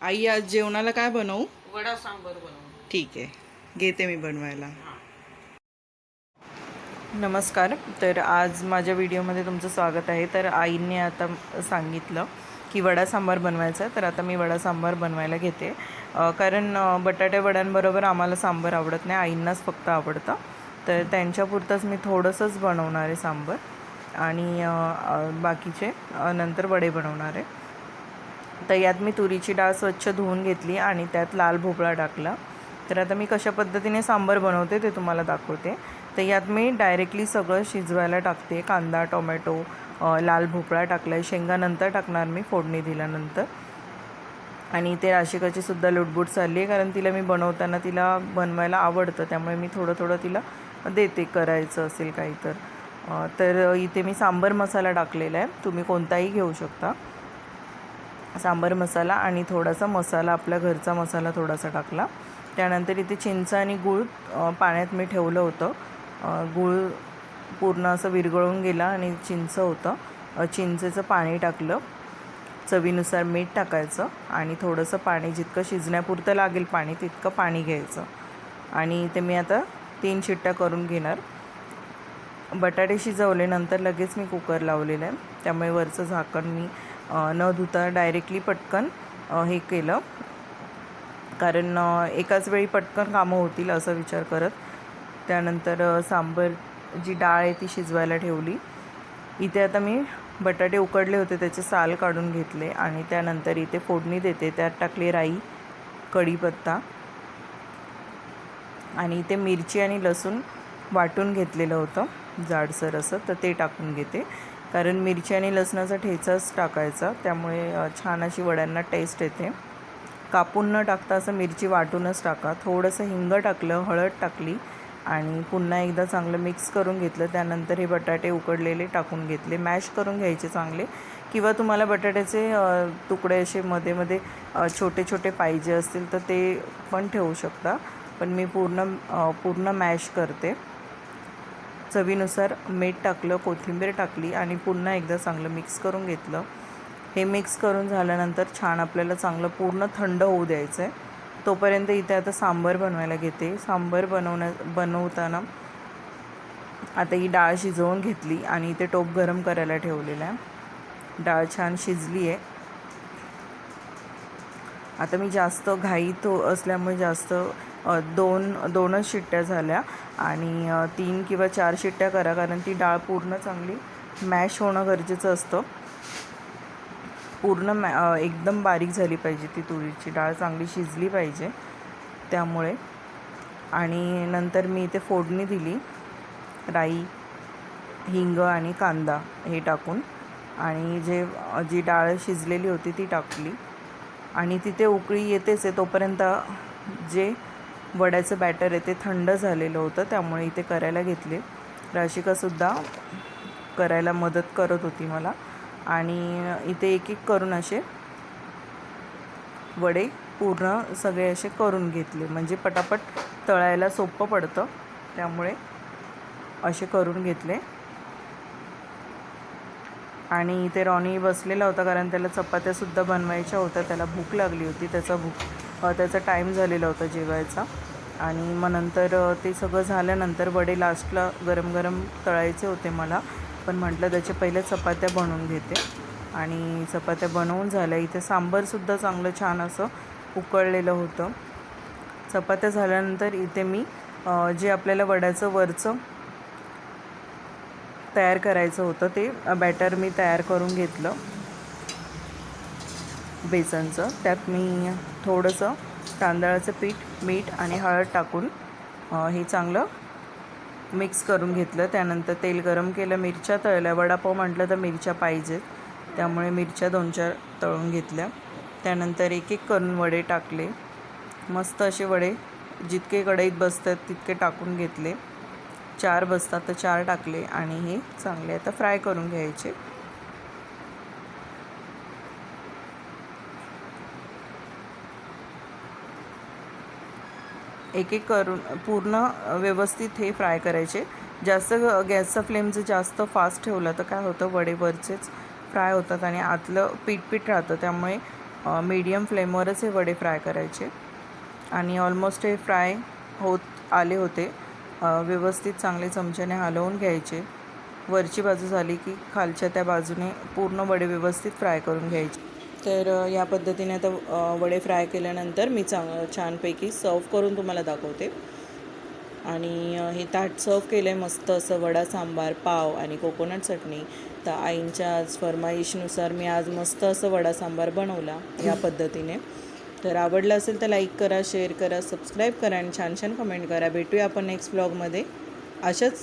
आई आज जेवणाला काय बनवू? वडा सांबर बनवून ठीक आहे. घेते मी बनवायला. नमस्कार. तर आज माझ्या व्हिडिओमध्ये तुमचं स्वागत आहे. तर आईने आता सांगितलं की वडा सांबार बनवायचा आहे. तर आता मी वडा सांबार बनवायला घेते. कारण बटाटे वड्यांबरोबर आम्हाला सांबार आवडत नाही. आईंनाच फक्त आवडतं. तर त्यांच्यापुरतंच मी थोडंसंच बनवणार आहे सांबार. आणि बाकीचे नंतर वडे बनवणार आहे. तर यात मी तुरीची डाळ स्वच्छ धुवून घेतली आणि त्यात लाल भोपळा टाकला. तर आता मी कशा पद्धतीने सांबार बनवते ते तुम्हाला दाखवते. तर यात मी डायरेक्टली सगळं शिजवायला टाकते. कांदा टोमॅटो लाल भोपळा टाकला आहे शेंगा नंतर टाकणार मी फोडणी दिल्यानंतर. आणि इथे राशिकाची सुद्धा लुटबुट चालली आहे कारण तिला मी बनवताना तिला बनवायला आवडतं. त्यामुळे मी थोडं थोडं तिला देते. करायचं असेल काही तर तर इथे मी सांबर मसाला टाकलेला आहे. तुम्ही कोणताही घेऊ शकता. सांबार मसाला आणि थोडासा मसाला आपल्या घरचा मसाला थोडासा टाकला. त्यानंतर इथे चिंच आणि गूळ पाण्यात मी ठेवलं होतं. गूळ पूर्ण असं विरघळून गेला आणि चिंच होतं. चिंचेचं पाणी टाकलं. चवीनुसार मीठ टाकायचं आणि थोडंसं पाणी जितकं शिजण्यापुरतं लागेल पाणी तितकं पाणी घ्यायचं. आणि ते मी आता तीन शिट्ट्या करून घेणार. बटाटे शिजवले नंतर लगेच मी कुकर लावलेलं आहे. त्यामुळे वरचं झाकण मी न धुता डायरेक्टली पटकन हे केलं. कारण एकाच वेळी पटकन कामं होतील असा विचार करत. त्यानंतर सांबर जी डाळ आहे ती शिजवायला ठेवली. इथे आता मी बटाटे उकडले होते त्याचे साल काढून घेतले आणि त्यानंतर इथे फोडणी देते. त्यात टाकली राई कढीपत्ता आणि इथे मिरची आणि लसूण वाटून घेतलेलं होतं जाडसर असं तर ते टाकून घेते. कारण मिरची आणि लसणाचा ठेचाच टाकायचा त्यामुळे छान अशी वड्यांना टेस्ट येते. कापून न टाकता असं मिरची वाटूनच टाका. थोडंसं हिंग टाकलं हळद टाकली आणि पुन्हा एकदा चांगलं मिक्स करून घेतलं. त्यानंतर हे बटाटे उकडलेले टाकून घेतले. मॅश करून घ्यायचे चांगले. किंवा तुम्हाला बटाट्याचे तुकडे असे मध्ये मध्ये छोटे छोटे पाहिजे असतील तर ते पण ठेवू शकता. पण मी पूर्ण पूर्ण मॅश करते. चवीनुसार मीठ टाकलं कोथिंबीर टाकली आणि पुन्हा एकदा चांगलं मिक्स करून घेतलं. हे मिक्स करून झाल्यानंतर छान आपल्याला चांगलं पूर्ण थंड होऊ द्यायचं आहे तोपर्यंत इथे आता सांबर बनवायला घेते. सांबर बनवण्या बनवताना आता ही डाळ शिजवून घेतली आणि इथे टोप गरम करायला ठेवलेला आहे. डाळ छान शिजली आहे. आता मी जास्त घाईत हो असल्यामुळे जास्त दोन दोनच शिट्ट्या झाल्या आणि तीन किंवा चार शिट्ट्या करा कारण ती डाळ पूर्ण चांगली मॅश होणं गरजेचं असतं. पूर्ण मॅ एकदम बारीक झाली पाहिजे ती तुरीची डाळ चांगली शिजली पाहिजे त्यामुळे. आणि नंतर मी इथे फोडणी दिली राई हिंग आणि कांदा हे टाकून. आणि जे जी डाळ शिजलेली होती ती टाकली. आणि तिथे उकळी येतेच आहे तोपर्यंत जे वड्याचं बॅटर आहे ते थंड झालेलं होतं त्यामुळे इथे करायला घेतले. राशिकासुद्धा करायला मदत करत होती मला. आणि इथे एक एक करून असे वडे पूर्ण सगळे असे करून घेतले. म्हणजे पटापट तळायला सोपं पडतं त्यामुळे असे करून घेतले. आणि इथे रॉनी बसलेला होता कारण त्याला चपात्यासुद्धा बनवायच्या होत्या त्याला भूक लागली होती त्याचा भूक त्याचा टाईम झालेला होता जेवायचा. आणि मग नंतर ते सगळं झाल्यानंतर वडे लास्टला गरम गरम तळायचे होते मला. पण म्हटलं त्याचे पहिले चपात्या बनवून घेते. आणि चपात्या बनवून झाल्या. इथे सांबरसुद्धा चांगलं छान असं उकळलेलं होतं. चपात्या झाल्यानंतर इथे मी जे आपल्याला वड्याचं वरचं तयार करायचं होतं ते. बॅटर मी तयार करून घेतलं. बेसनचं. त्यात मी थोडंसं तांदळाचं पीठ मीठ आणि हळद टाकून हे चांगलं मिक्स करून घेतलं. त्यानंतर तेल गरम केलं. मिरच्या तळल्या. वडापाव म्हटलं तर मिरच्या पाहिजेत. त्यामुळे मिरच्या दोन चार तळून घेतल्या. त्यानंतर एक एक करून वडे टाकले. मस्त असे वडे जितके कढईत बसतात तितके टाकून घेतले. चार बसतात तर चार टाकले आणि हे चांगले आता फ्राय करून घ्यायचे. एक एक करून पूर्ण व्यवस्थित हे फ्राय करायचे. जास्त गॅसचा फ्लेम जर जास्त फास्ट ठेवला तर काय होतं वडेवरचेच फ्राय होतात आणि आतलं पीठ पीठ राहतं. त्यामुळे मीडियम फ्लेमवरच हे वडे फ्राय करायचे. आणि ऑलमोस्ट हे फ्राय होत आले होते. व्यवस्थित चांगले चमच्याने हलवून घ्यायचे. वरची बाजू झाली की खालच्या त्या बाजूने पूर्ण वडे व्यवस्थित फ्राय करून घ्यायचे. तर या पद्धतीने आता वडे फ्राय केल्यानंतर मी चांग छानपैकी सर्व करून तुम्हाला दाखवते. आणि हे ताट सर्व केलं आहे मस्त असं वडा सांबार पाव आणि कोकोनट चटणी. तर आईंच्या आज फरमाईशनुसार मी आज मस्त असं वडा सांबार बनवला या पद्धतीने. तर आवडलं असेल तर लाईक करा शेअर करा सबस्क्राईब करा आणि छान छान कमेंट करा. भेटूया आपण नेक्स्ट ब्लॉगमध्ये अशाच